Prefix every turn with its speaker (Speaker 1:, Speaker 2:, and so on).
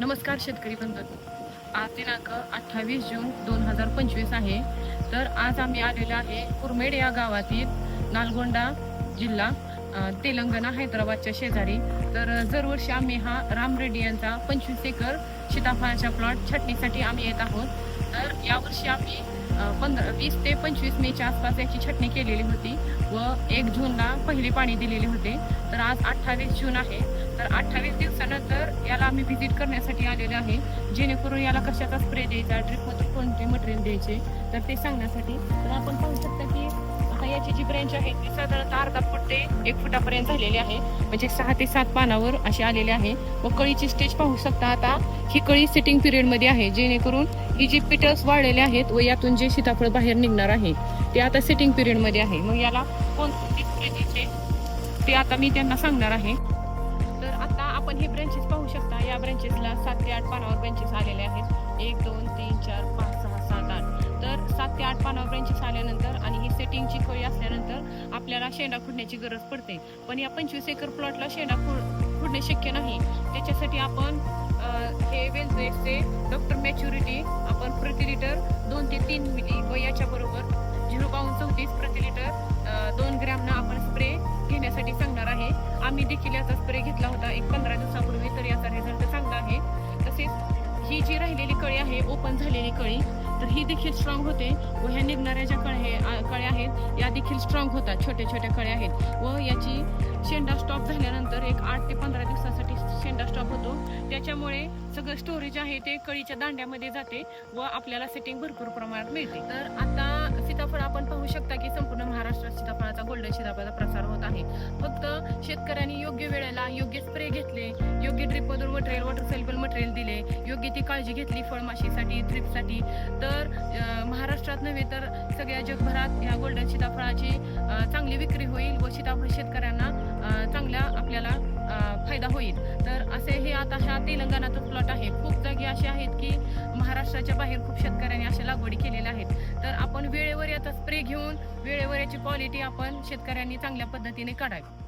Speaker 1: नमस्कार शेतकरी बंधू. आज दिनांक अठ्ठावीस जून दोन हजार पंचवीस आहे. तर आज आम्ही आलेलो आहे कुरमेड या गावातील नालगोंडा जिल्हा तेलंगणा हैदराबादच्या शेजारी. तर दरवर्षी आम्ही हा राम रेड्डी यांचा पंचवीस एकर सीताफळाच्या प्लॉट छटणीसाठी आम्ही येत आहोत. तर यावर्षी आम्ही पंधरा वीस ते पंचवीस मेच्या आसपास याची छटणी केलेली होती व एक जूनला पहिले पाणी दिलेले होते. तर आज अठ्ठावीस जून आहे. तर अठ्ठावीस याला आम्ही व्हिजिट करण्यासाठी आलेलो आहे. जेणेकरून याला कशाचा स्प्रे द्यायचा ड्रिपमधून कोणते मटेरियल द्यायचे तर ते सांगण्यासाठी. तर आपण पाहू शकता की आता याची जी ब्रँच आहे ती साधारणतः अर्धा फूट ते एक फुटापर्यंत झालेली आहे. म्हणजे सहा ते सात पानावर अशी आलेली आहे. व कळीची स्टेज पाहू शकता आता ही कळी सिटिंग पिरियडमध्ये आहे. जेणेकरून ही जी पिटल्स वाढलेले आहेत व यातून जे सीताफळ बाहेर निघणार आहे ते आता सिटिंग पिरियडमध्ये आहे. मग याला कोणते स्प्रे द्यायचे ते आता मी त्यांना सांगणार आहे. आपण हे ब्रँचेस पाहू शकता. या ब्रँचेसला सात ते आठ पानावर ब्रँचेस आलेले आहेत. एक दोन तीन चार पाच सहा सात आठ. तर सात ते आठ पानावर ब्रँचेस आल्यानंतर आणि ही सेटिंगची खोळी असल्यानंतर आपल्याला शेंडा खुडण्याची गरज पडते. पण या पंचवीस एकर प्लॉटला शेंडा खुड खुडणे शक्य नाही. त्याच्यासाठी आपण हे वेलझेसचे डॉक्टर मॅच्युरिटी आपण प्रति लिटर दोन ते तीन मिली व याच्याबरोबर झिरो पाऊन चौतीस प्रति लिटर दोन ग्रॅमनं मी आम्ही देखील याचा स्प्रे घेतला होता. एक पंधरा दिवसापूर्वी तर याचा रिझल्ट चांगला आहे. तसेच ही जी राहिलेली कळी आहे ओपन झालेली कळी तर ही देखील स्ट्रॉंग होते व ह्या निघणाऱ्या ज्या कळे कळ्या आहेत या देखील स्ट्रॉंग होतात. छोट्या छोट्या कळ्या आहेत. व याची शेंडा स्टॉप झाल्यानंतर एक आठ ते पंधरा दिवसासाठी शेंडा स्टॉप होतो. त्याच्यामुळे सगळं स्टोरेज आहे ते कळीच्या दांड्यामध्ये जाते व आपल्याला सेटिंग भरपूर प्रमाणात मिळते. तर आता सीताफळ आपण पाहू शकता की संपूर्ण महाराष्ट्रात सीताफळाचा गोल्डन सीताफळाचा प्रसार होत आहे. फक्त शेतकऱ्यांनी योग्य वेळेला योग्य स्प्रे घेतले योग्य ड्रिपमधून मटेरियल वॉटर सेल्बल मटेरियल दिले योग्य ती काळजी घेतली फळमाशीसाठी ड्रिपसाठी तर महाराष्ट्रात नव्हे तर सगळ्या जगभरात या गोल्डन सीताफळाची चांगली विक्री होईल व सीताफळ शेतकऱ्यांना चांगल्या आपल्याला फायदा होईल. तर असे हे आता ह्या तेलंगणाचा प्लॉट आहे. खूप जागी असे आहेत की महाराष्ट्राच्या बाहेर खूप शेतकऱ्यांनी अशा लागवडी केलेल्या आहेत तर आपण वेळेवर याचा स्प्रे घेऊन वेळेवर याची क्वालिटी आपण शेतकऱ्यांनी चांगल्या पद्धतीने काढावी.